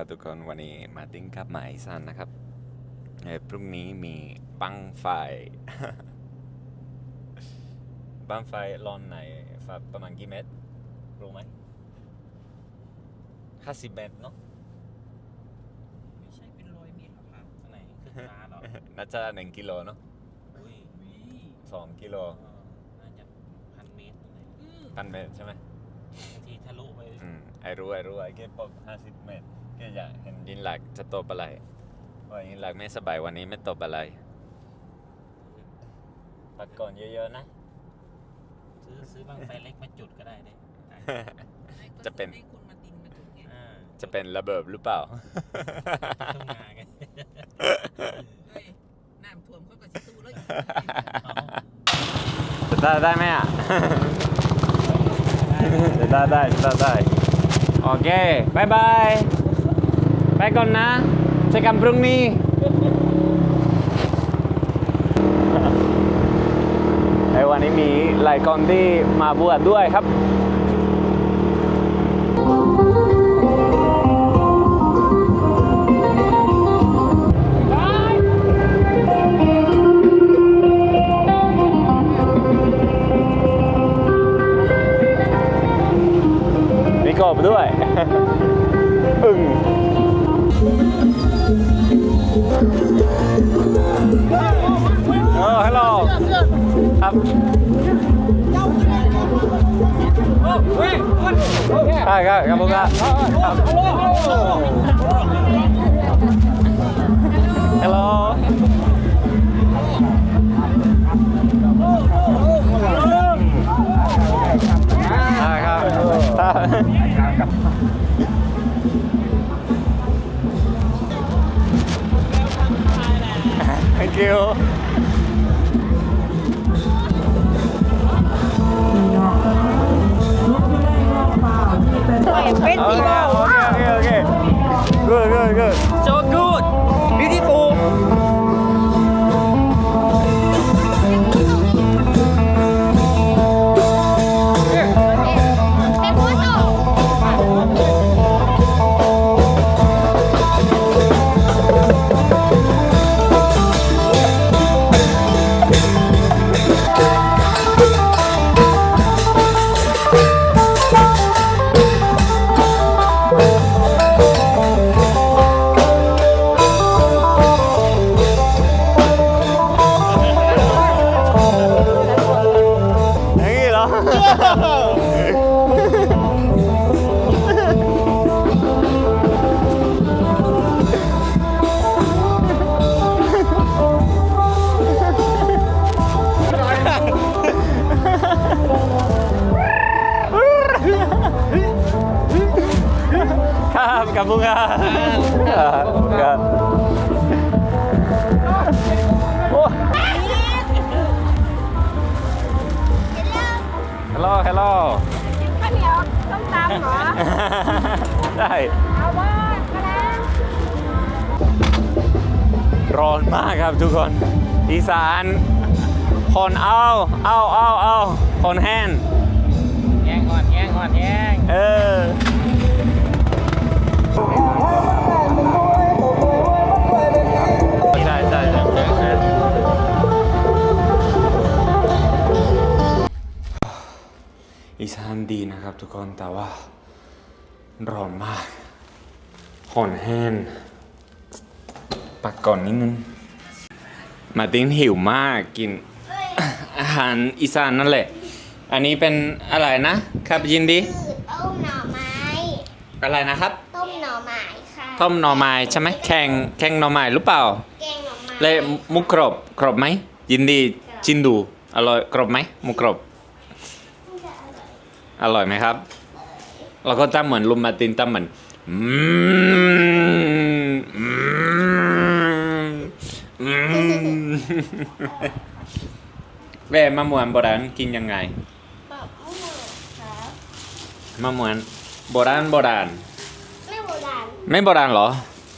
ครับทุกคนวันนี้มาติ้งกับหมายสันนะครับเอ่อพรุ่งนี้มีบังไฟ บังไฟลอนไหนฟ้าประมาณกี่เมตร รู้ไหมห้าสิบเมตรเนาะไม่ใช่เป็นร้อยเมตรหรอครับอันไหนขึ้นฟ้าเหรอน่าจะหนึ่งกิโลเนาะอุ้ยวิสองกิโลเออน่าจะพันเมตรอะไรอืมพันเมตรใช่ไหมบางทีทะลุไปอืมไอรู้ไอรู้ไอแค่บอกห้าสิบเมตร แค่อยากเห็นยินหลักจะตบอะไรว่ายินหลักไม่สบายวันนี้ไม่ตบอะไรพักก่อนเยอะๆนะ ซื้อซื้อบางไฟเล็กมาจุดก็ได้เด้ให้ก็จะเป็น ให้คนมาตินมาจุดไงอ่าจะเป็นระเบิดหรือเปล่าทุ่งนาไงเฮ้ยน้ำท่วมเขาก็สิตู้แล้วอีกจะได้ได้ไหมอะจะได้ได้จะได้โอเคบายบาย ไปก่อนนะเจอกันพรุ่งนี้ไอ้วันนี้มีหลายคนที่มาบวชด้วยครับ ช่ครับครับผมครับฮัลโหลใช่ครับ Thank you. เป็น Okay, ดีโบ okay, okay, okay. Good, good, good. so good อีสานคนเอาเอาเอาเอาคนแห้งแห้งอ่อนแห้งอ่อนแห้งเออใช่ใช่ใช่อีสานดีนะครับทุกคนแต่ว่าร้อนมากห่อนแห้งปักก่อนนิดนึง มาร์ตินหิวมากกิน อาหารอีสานนั่นแหละ อันนี้เป็นอะไรนะครับยินดี คือต้มหน่อไม้ อะไรนะครับ ต้มหน่อไม้ค่ะต้มหน่อไม้ใช่ไหมแข่งแข่งหน่อไม้หรือเปล่าแกงหน่อไม้และมุกกรอบกรอบไหมยินดีชินดูอร่อยกรอบไหมมุกกรอบอร่อยไหมครับเราก็ตั้มเหมือนลุมมาร์ตินตั้มเหมือนอืมอืมอืม แม่มะม่วงโบราณกินยังไงแบบมะม่วงครับมะม่วงโบราณโบราณ ไม่โบราณไม่โบราณเหรอ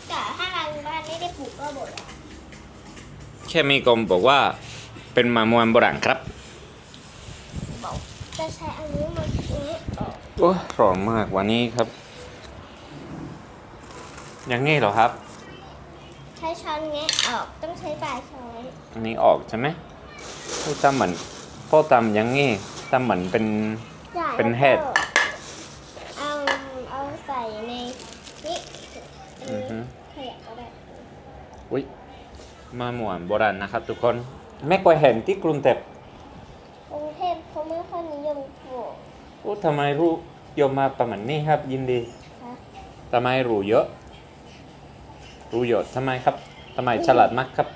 แต่ถ้าทางบ้านไม่ได้ปลูกก็โบราณแค่มีกรมบอกว่า เป็นมะม่วงโบราณครับบอกจะใช้อันนี้มาซื้อออกโอ้ร้อนมากวันนี้ครับยังไงเหรอครับใช้ช้อนแงะออกต้องใช้ปลายช้อนอันนี้ออกใช่ไหมพูดตามเหมือนพ่อตามยังไงตามเหมือนเป็นจ่ายเป็นเห็ด แล้วก็เอาเอาใส่ในนี่อันอือฮึนี้ขยะก็ได้อุ้ยมาหมวนโบราณนะครับ ทุกคนไม่เคยเห็นที่กรุงเทพกรุงเทพเขาไม่ค่อยนิยมปลูกโอ้ทำไมรู้โยมมาประมาณนี้ครับ ยินดีค่ะทำไมรู้เยอะ รู้เยอะทำไมครับทำไมฉลาดมากครับ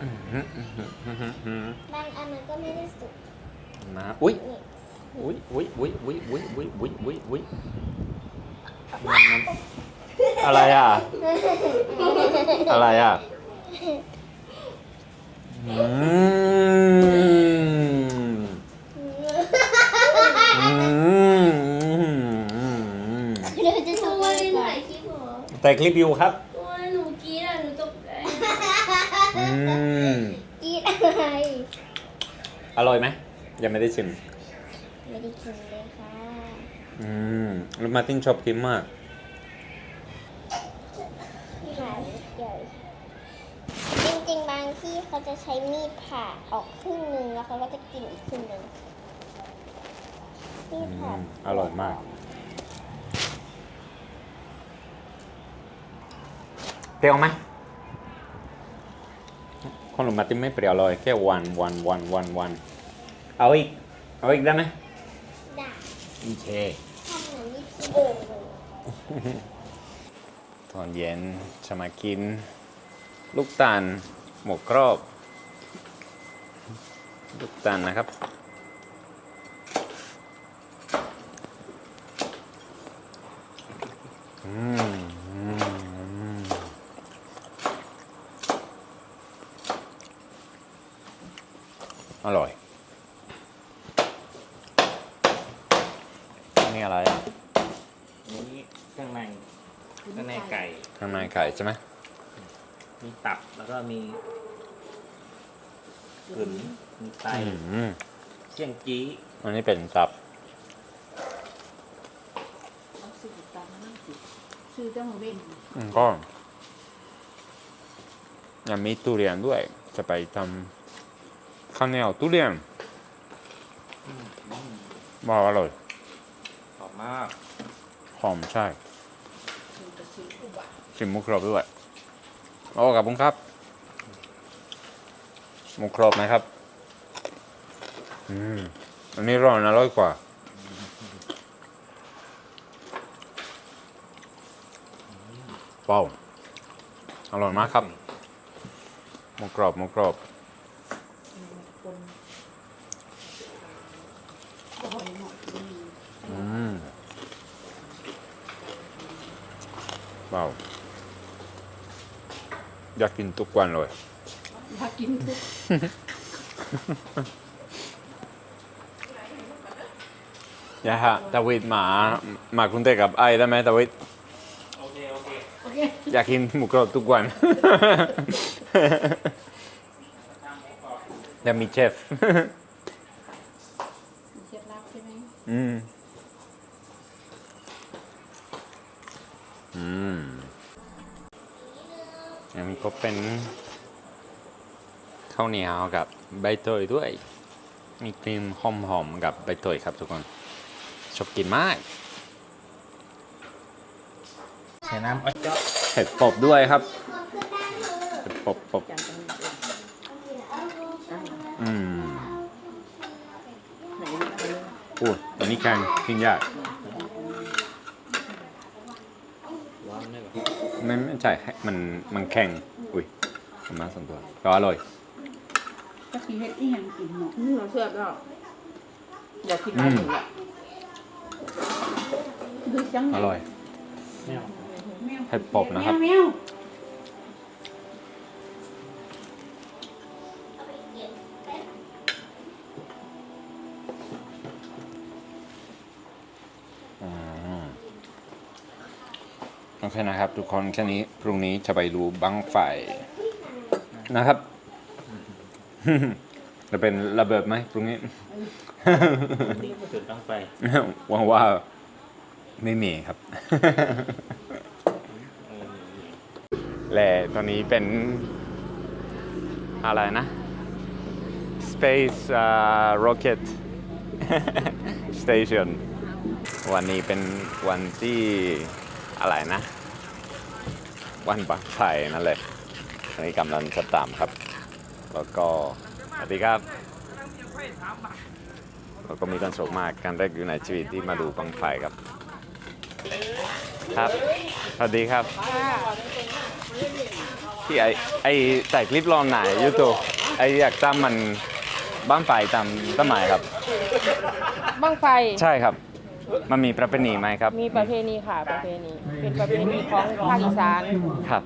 อื้อหืออื้อหืออื้อหืออื้อหือบางอันมันก็ไม่ได้สุกมาอุ้ยนี่อุ้ยอุ้ยอุ้ยอุ้ยอุ้ยอุ้ยอุ้ยอุ้ยอุ้ยอะไรอะ อะไรอะอืมอืม เราจะทำอะไรก่อน แต่คลิปอยู่ครับหนูกรีดอะหนูตกใจอืมกรีดอะไร อร่อยไหมยังไม่ได้ชิม ไม่ได้กินเลยค่ะอืมแล้วมาร์ตินชอบกินมากหาใหญ่จริงๆบางที่เขาจะใช้มีดผ่าออกครึ่งหนึ่งแล้วเขาก็จะกินอีกครึ่งหนึ่งมีอืดผ่ามอร่อยมาก เปรี้ยวไหมคนหนุ่มมาร์ตินไม่เปรี้ยวเลยแค่วันวันวันวันวันเอาอีก เอาอีกได้ไหมด่าโอเคทำเหมือนมีที่เดิมเลยตอนเย็นจะมากิน ลูกตาลหมกกรอบ ลูกตาลนะครับอืมอืมอืมอร่อย นี่อะไรอะ นี่เครื่องในเครื่องในไก่ ข้าง ในไก่ใช่ไหมมีตับแล้วก็มีกลืนมีไตอืมเสี่ยงจี้อันนี้เป็นตับซื้อเจ้าของเว้นอืมก็ยังมีทุเรียนด้วย จะไปทำข้าวเหนียวทุเรียนบอกอร่อยหอมมาก หอมใช่ ชิมหมุกรอบด้วยโอ้กับผมครับหมุกรอบไหมครับ อืมอันนี้ร้อนอร่อยกว่าว้าวอร่อยมากครับหมูกรอบหมูกรอบอืมว้าว อยากกินทุกวันเลย อยากกินทุกอย่าฮะดาวิดหมามากรุงเทพกับไอ้ได้ไหมดาวิดโอเคโอเคโอเคอยากกินหมูกรอบทุกวันจะมีเชฟ มีเคล็ดลับใช่ไหม อืม อืมยังมีก็เป็น ข้าวเหนียวกับใบเตยด้วย มีกลิ่นหอมๆกับใบเตยครับทุกคน ชอบกินมาก ใส่น้ำอ้อยเจาะเห็ดปบด้วยครับ เห็ดปบปบจานตรงนี้อ่าอืมไหนเอาเลยอู้อันนี้แกงกินยากร้อนได้ปะไม่ไม่ใช่มันมันแข็งอุ้ยมาสองตัวก็อร่อย ก็คือเฮ็ดอีหยังกินเนาะอืมเชื่อก็อยากกินอะไรหนึ่งละดูจังอร่อย ไม่เอาแมวเห็ดปบนะครับ แมวอืมโอเคนะครับ ทุกคนแค่นี้พรุ่งนี้จะไปดูบังไฟนะครับ จะเป็นระเบิดไหมพรุ่งนี้จุดต้องไปหวังว่าไม่มีครับและตอนนี้เป็นอะไรนะ Space uh, Rocket Station วันนี้เป็นวันที่อะไรนะ วันบังไฟนั่นเลยอันนี้กำลังจะตามครับ แล้วก็สวัสดีครับแล้วก็มีความสุขมากการแรกอยู่ในชีวิตที่มาดูบังไฟครับ ครับสวัสดีครับที่ไอไอใส่คลิปลองไหนยูทูบไออยากจำมันบ้านไฟจำต้นไม้ครับ บ้างไฟใช่ครับ มันมีประเพณีไหมครับ มีประเพณีค่ะประเพณีเป็นประเพณีของภาคอีสานครับ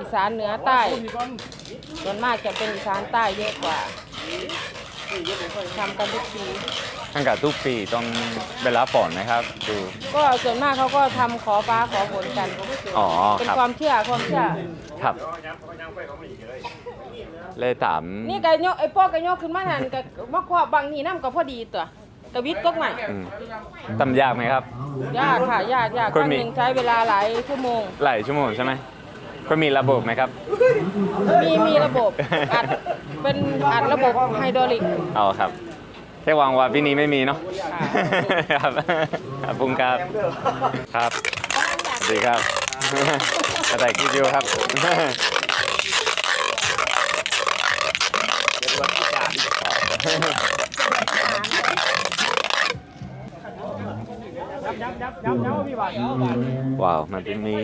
อีสานเหนือใต้ ส่วนมากจะเป็นอีสานใต้เยอะกว่าทำกันทุกปีตั้งแต่ทุกปีต้องเวลาฝนนะครับ ดู ก็ส่วนมากเขาก็ทำขอฟ้าขอฝนกันอ๋อเป็นครับ ความเชื่อความเชื่อครับ เลยถามนี่กะโยกไอ้พ่อกะโยกขึ้นมาหันกะมาครอบบางนี่น้ำก็พอดีตัวกะวิทย์ก็ใหม่อืมทำยากไหมครับ ยากค่ะยากยากคคนรั้งมีหนึ่งใช้เวลาหลายชั่วโมง หลายชั่วโมงใช่ไหม ก็มีระบบไหมครับ มีมีระบบอัดเป็นอัดระบบไฮดรอลิก เอาครับแค่หวังว่าปีนี้ไม่มีเนาะครับขอบคุณครับครับสวัสดีครับกระต่ายคิดอยู่ครับว้า ว้าวมันเป็นมี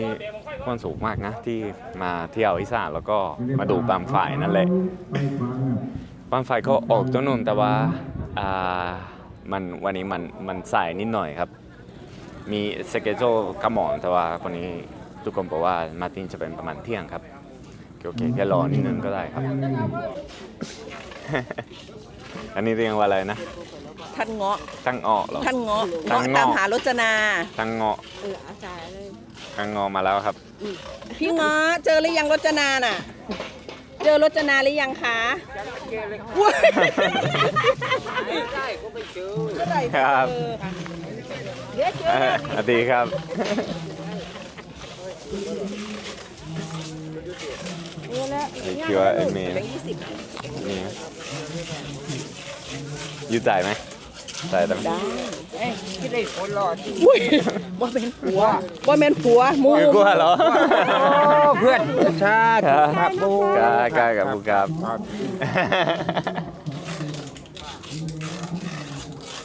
ความสุขมากนะ ที่มาเที่ยวอีสานแล้วก็มาดูบังไฟนั่นแหละบังไฟก็ออกตัวนุ่นแต่ว่าอ่ามันวันนี้มันมันสายนิดหน่อยครับ มีสเกจโจกระหม่อมแต่ว่าวันนี้ทุกคนบอกว่ามาตินจะเป็นประมาณเที่ยงครับ โอเคแค่รอนิดนึงก็ได้ครับ อันนี้เรียกว่าอะไรนะท่านเงาะตั้งออกเหรอ ท่านเงาะท่านเงาะเงาะ ตามหารจนาตั้งเงาะตั้งเงาะมาแล้วครับ พี่เงาะเจอหรือยังรจนาน่ะ เจอรจนาหรือยังคะอุ๊ยครับเดี๋ยวเจอเอ่อสวัสดีครับ นี่แหละคิดว่าเอ็มมีแบงค์ ยี่สิบมีไหมยืดใจไหมใจแต่อุ้ยบ่เป็นผัวบ่เป็นผัวหมูไม่กลัวเหรอเพื่อนชาติครับครับปูกล้ากล้ากับผู้ครับ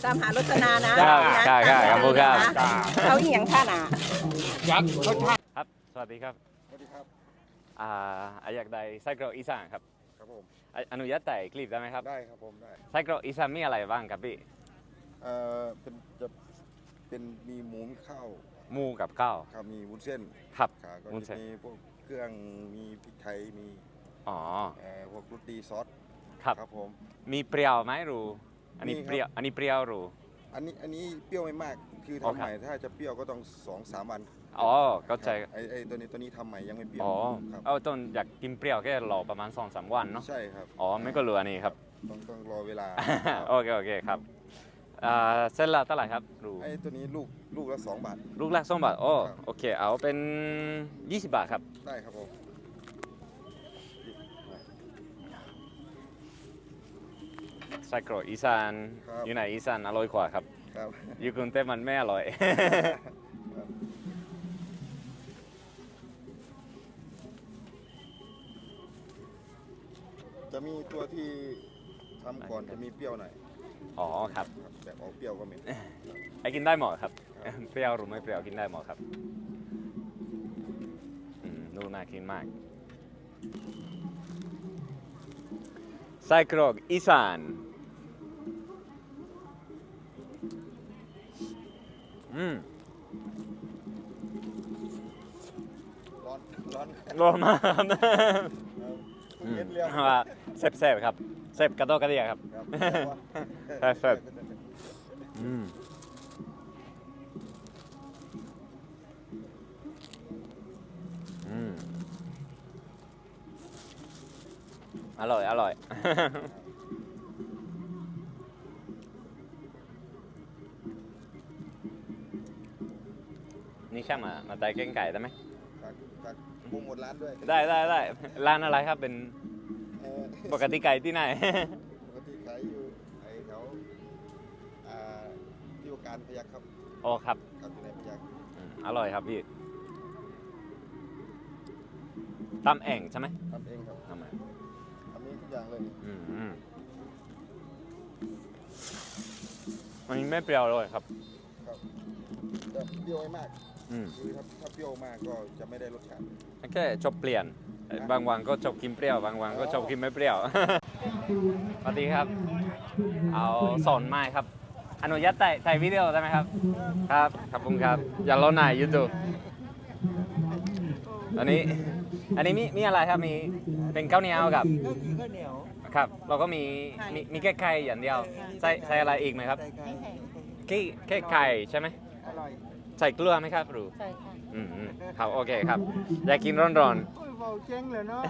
ตามหารจนานะครับกล้ากล้ากับผู้ครับเขาอีหยังท่านอะยักษ์เขาชาติครับ สวัสดีครับสวัสดีครับอ่าอาอยากได้ไส้กรอกอีสานครับครับ ผมอะอนุญาตแต่คลิปได้ไหมครับได้ครับผมได้ไส้กรอกอีสานมีอะไรบ้างครับพี่เอ่อเป็นจะเป็นมีหมูมีข้าวหมูกับข้าวครับมีวุ้นเส้นครับ ครับก็วุ้นเส้จะน มีพวกเครื่องมีพริกไทยมีอ๋อเอ่อพวกรสดีซอสครับ ครับผม มีเปรี้ยวไหมรูอันนี้มีครับ เปรี้ยวอันนี้เปรี้ยวรูอันนี้อันนี้เปรี้ยวไม่มากคืออ๋อทำครับ ใหม่ถ้าจะเปรี้ยวก็ต้องสองสามวัน อ๋อเข้าใจครับไอ้ไอ้ตัวนี้ตัวนี้ทำใหม่ยังไม่เปรี้ยวอ๋อครับเอาต้นอยากกินเปรี้ยวแค่รอประมาณสองสามวันเนาะใช่ครับอ๋อไม่ก็รู้อันนี้ครับ ต้องต้องรอเวลาโอเคโอเคครับอ่าเส้นละเท่าไหร่ครับรูไอ้ตัวนี้ลูกลูกละสองบาท ลูกละสองบาทโอ้ครับ โอเค เอาเป็น 20 บาทครับ ได้ครับผมไส้กรอกอีสาน ครับ อยู่ไหนอีสานอร่อยกว่าครับ ครับ อยู่กรุงเทพมันไม่อร่อย จะมีตัวที่ทำก่อนจะมีเปรี้ยวหน่อยอ๋อครับ ครับแบบออกเปรี้ยวก็มีไอ้กินได้หมดครับ เปรี้ยวหรือไม่เปรี้ยวกินได้หมดครับอืมดูน่ากินมากไส้กรอกอีสานอืมร้อนร้อนร้อนมากครับอืมเย็นเรียวว่า เซฟๆครับเซฟกระโดดกระเดียครับ ครับใช่ครับอืมอืมอร่อย อร่อยอช่างมามาไต่เก้งไก่ได้ไหมฝากฝากโปรโมทร้านด้วย ได้ได้ได้ร้านอะไรครับเป็นเอ่อ ปกติไก่ที่ไหน ปกติขายอยู่ไอ้แถวอ่าที่ว่าการพยัคฆ์ครับโอ้ครับ ครับอยู่ในพยัคฆ์อืมอร่อยครับพี่ตำแอ่งใช่ไหมทำเองครับทำไมทำเองทุกอย่างเลยอืมอืมมันไม่เปรี้ยวเลยครับ ครับจะเปรี้ยวไม่มากอืมคือถ้าถ้าเปรี้ยวมากก็จะไม่ได้รสชาติแค่ชอบเปลี่ยน บางวันก็ชอบกินเปรี้ยว บางวันก็ชอบกินไม่เปรี้ยว สวัสดีครับ เอาสอนไม้ครับ อนุญาตถ่ายถ่ายวิดีโอได้ไหมครับ ครับ ขอบคุณครับ อย่ารอหน่ายยูทูบอันนี้ อันนี้มีมีอะไรครับ มีเป็นข้าวเหนียวกับครับ เราก็มีมีมีแค่ไข่อย่างเดียว ใส่ใส่อะไรอีกไหมครับแค่แค่ไข่ใช่ไหมใส่เกลือไหมครับหรูใช่ค่ะ อืมอืมครับโอเคครับอยากกินร้อนเบาเก่งเลยเนาะ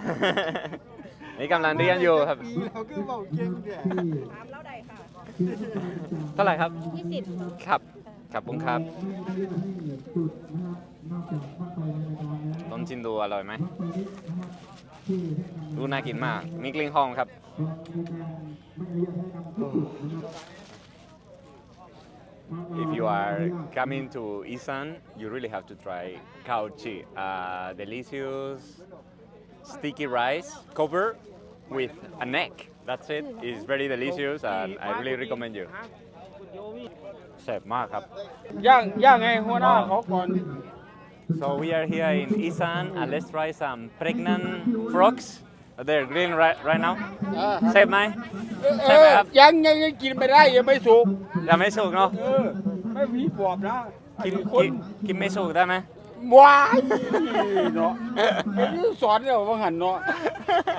ๆ นี่กำลังเรียนอยู่ครับ ปีเราคือเบาเก่งเนี่ยถามแล้วใดค่ะเท่าไหร่ครับยี่สิบครับครับผมครับลองชิมดูอร่อยไหมดูน่ากินมาก มีกลิ่นหอมครับ If you are coming to Isan, you really have to try kauchi. Uh, delicious sticky rice covered with a neck. That's it. It's very delicious and I really recommend you. แซ่บมากครับ ย่างย่างไงหัวหน้าเขาก่อน So we are here in Isan and let's try some pregnant frogs. They're green right, right now. เซ่บไหม เอ ใช่ไหม อ ครับ ยังยังยังกินไม่ได้ยังไม่สุก ยังไม่สุกเนาะ เออ ไม่มีปอบนะกินไอ้คกินนกินไม่สุกได้ไหมวายเนาะไอ้นี่สอนเนี่ยว่าหันเนาะ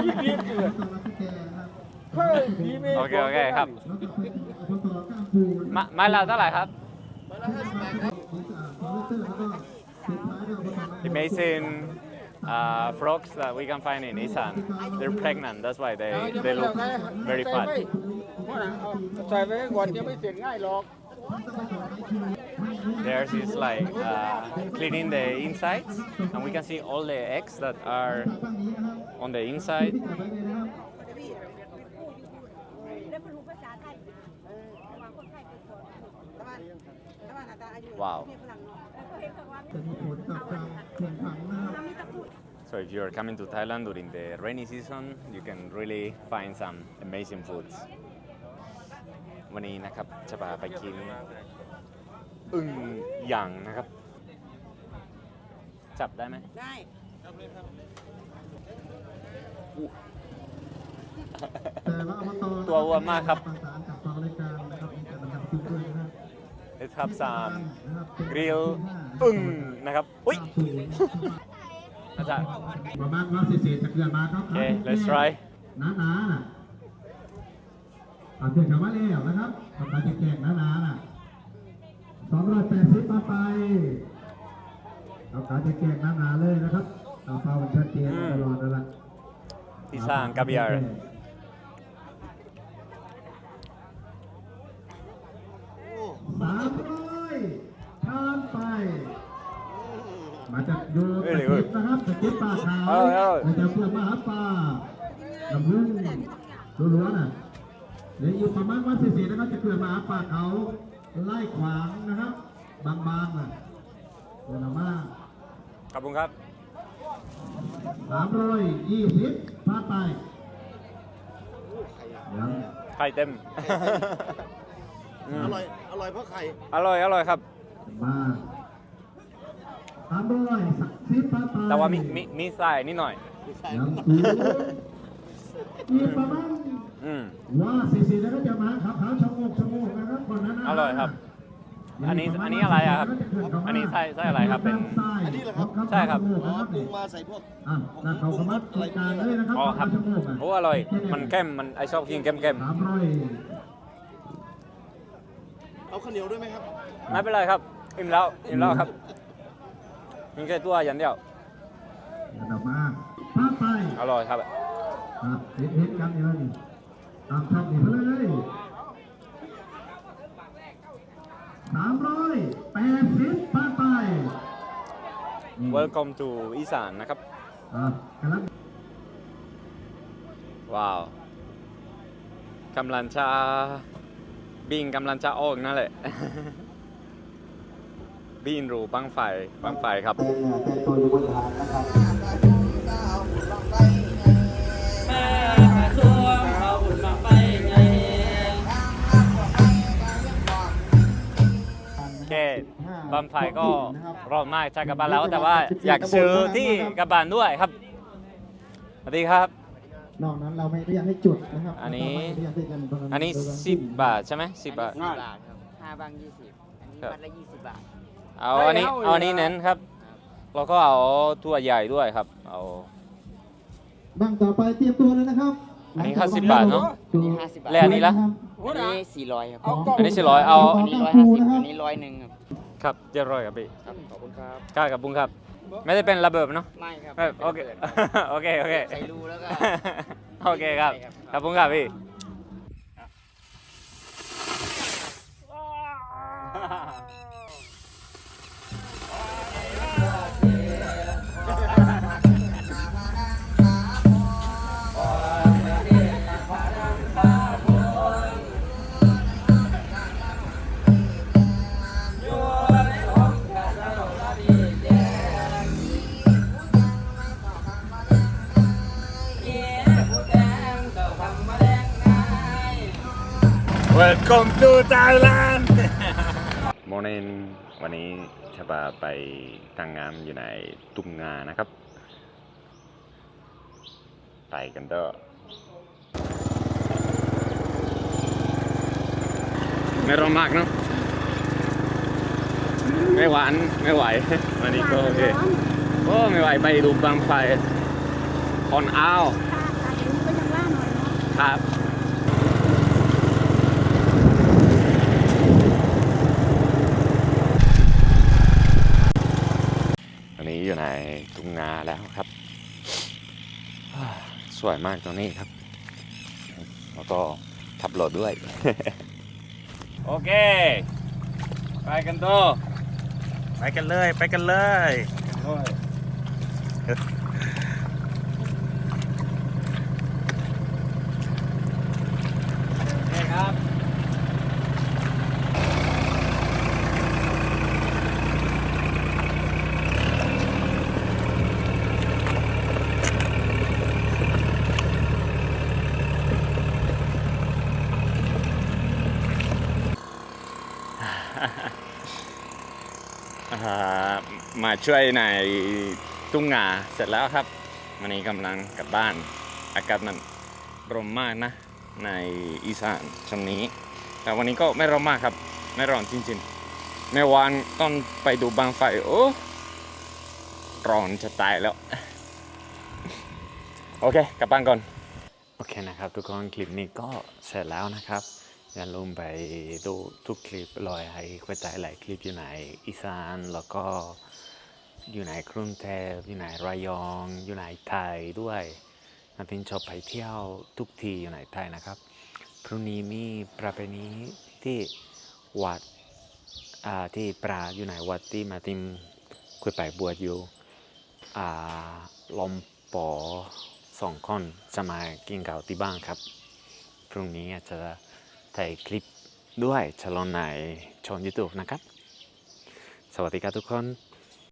พี่พี่เกิดเฮ้ยพี่ไม่โอเคโอเคครับ มาไม้ละเท่าไหร่ครับ Amazing uh, frogs that we can find in Isan. They're pregnant, that's why they, they look very ใส่ fat. ไว้หัวหน้าเอาใส่ไว้ก่อนยังไม่เสร็จง่ายหรอก There's is like uh, cleaning the insides, and we can see all the eggs that are on the inside. Wow. So if you're coming to Thailand during the rainy season, you can really find some amazing foods. วันนี้นะครับจะพาไปกินอึ่งหยางนะครับ จับได้ไหมได้ตัวอ้วนมากครับ Let's have some grill อึ่งนะครับ อุ้ยอาจารย์ประมาณว่าเศษๆจากเดือนมาครับโอเค let's try หนาหนาๆน่ะ ผ่านเดือนกลับมาแล้วนะครับปากกาจะแจกหนาหนาๆน่ะสองร้อยแปดสิบมาไปปากกาจะแจกหนาหนาๆเลยนะครับเอาเฝ้ามันชัดเจนตลอดนั่นแหละพิซซ่ากับ caviar สามร้อยทานไป มาจากโยเอ้ยตะเอ้เก็ยบนะครับตะเก็บปลาขาวเอ้ยเอ้ยมาจากเพื่อนมหาปลาลำลึงล้วนๆน่ะเหลืออยู่ประมาณวันสี่นะครับจะเพื่อนมหาปลาเขาไล่ขวางนะครับ บางๆน่ะเดี๋ยวเรามาขอบคุณครับสามร้อยยี่สิบพลาดไปยังไข่เต็ม อร่อย อร่อยเพราะไข่ อร่อย อร่อยครับ มาสามร้อยสักสิบพลาดไปแต่ว่ามีมีมีทรายนิดหน่อยยังสูงอีกประมาณ อืม ว่าสี่สี่แล้วก็จะมาขับขาวชะโงกชะโงกนะครับคนนั้นนะอร่อยครับอันนี้อันนี้อะไรอะครับอันนี้ไส้ไส้อะไรครับเป็นอันนี้เหรอครับ ใช่ครับ อ๋อปรุงมาใส่พวกอะนั่นเขาสามารถจัดการเลยนะครับอ๋อครับ ชะโงกอะโอ้อร่อย มันเข้มมันไอชอบกินเข้มเข้มสามร้อยเอาข้าวเหนียวด้วยไหมครับไม่เป็นไรครับ อิ่มแล้วอิ่มแล้วครับมีแค่ตัวอย่างเดียวระดับมาพาไปอร่อยครับ อะเห็นเห็นกันอยู่แล้วนี่ ตามชอบนี่ไปเลยสามร้อยแปดสิบพาไป welcome to อีสานนะครับ อะกำลังว้าวกำลังจะบินกำลังจะออกนั่นแหละ บินรูบังไฟบังไฟครับ เป็นตัวอยู่บนฐานนะครับ บังไฟก็รอบมากจากกลับบ้านแล้วแต่ว่าอยากซื้อที่กลับบ้านด้วยครับสวัสดีครับนอกนั้นเราไม่อนุญาตให้จุดนะครับ อันนี้เราไม่อนุญาตให้กันตรงอันนี้โดยการสิบบาทใช่ไหมสิบบาทบาทครับห้าบางยี่สิบอันนี้ครับวัดละยี่สิบบาท เอาอันนี้เอาอันนี้เน้นครับ แล้วก็เอาตัวใหญ่ด้วยครับ เอาบังต่อไปเตรียมตัวเลยนะครับ อันนี้50บาทเนอะตัวห้าสิบบาทแล้วอันนี้ล่ะอันนี้สี่ร้อยครับ อันนี้สี่ร้อยเอา อันนี้ร้อยห้าสิบอันนี้ร้อยหนึ่งครับ ครับเจ็ดร้อยครับพี่ครับขอบคุณครับกล้ากับบุ้งครับ ไม่ได้เป็นระเบิดเนาะไม่ครับเออโอเค โอเค โอเค ใส่รูแล้วก็ โอเคครับ ขอบคุณครับพี่ Welcome to Thailand โมเนนวันนี้ชบาไปตั้งงานอยู่ในตุ้มงานะครับ ไปกันเด้อไม่ร้อนมากเนาะไม่หวานไม่ไหววันนี้ก็โอเคโอ้ไม่ไหวไปดูบางไฟคอนอ้าวครับ อันนี้อยู่ในทุ่งนาแล้วครับ สวยมากตรงนี้ครับ แล้วก็ขับรถด้วย โอเค ไปกันต่อไปกันเลย ไปกันเลยโอเคครับ ช่วยในทุ่งนาเสร็จแล้วครับวันนี้กำลังกลับบ้าน อากาศมันร้อนมากนะ ในอีสานช่วงนี้ แต่วันนี้ก็ไม่ร้อนมากครับ ไม่ร้อนจริงๆเมื่อวานตอนไปดูบางไฟโอ้ร้อนจะตายแล้ว โอเค กลับบ้านก่อน โอเคนะครับ ทุกคนคลิปนี้ก็เสร็จแล้วนะครับอย่าลืมไปดูทุกคลิปลอยให้กระจายหลายคลิปอยู่ในอีสานแล้วก็ อยู่ในกรุงเทพอยู่ในระยอง อยู่ในไทยด้วยนาทินชอบไปเที่ยวทุกที่อยู่ในไทยนะครับ พรุ่งนี้มีประเพณีที่วัดที่ปราอยู่ในวัดที่มาติมคุยไปบวชอยู่อ่าลมปอสองคนจะมากินข้าวที่บ้านครับ พรุ่งนี้จะถ่ายคลิปด้วยจะลงในช่อง YouTube นะครับ สวัสดีครับทุกคน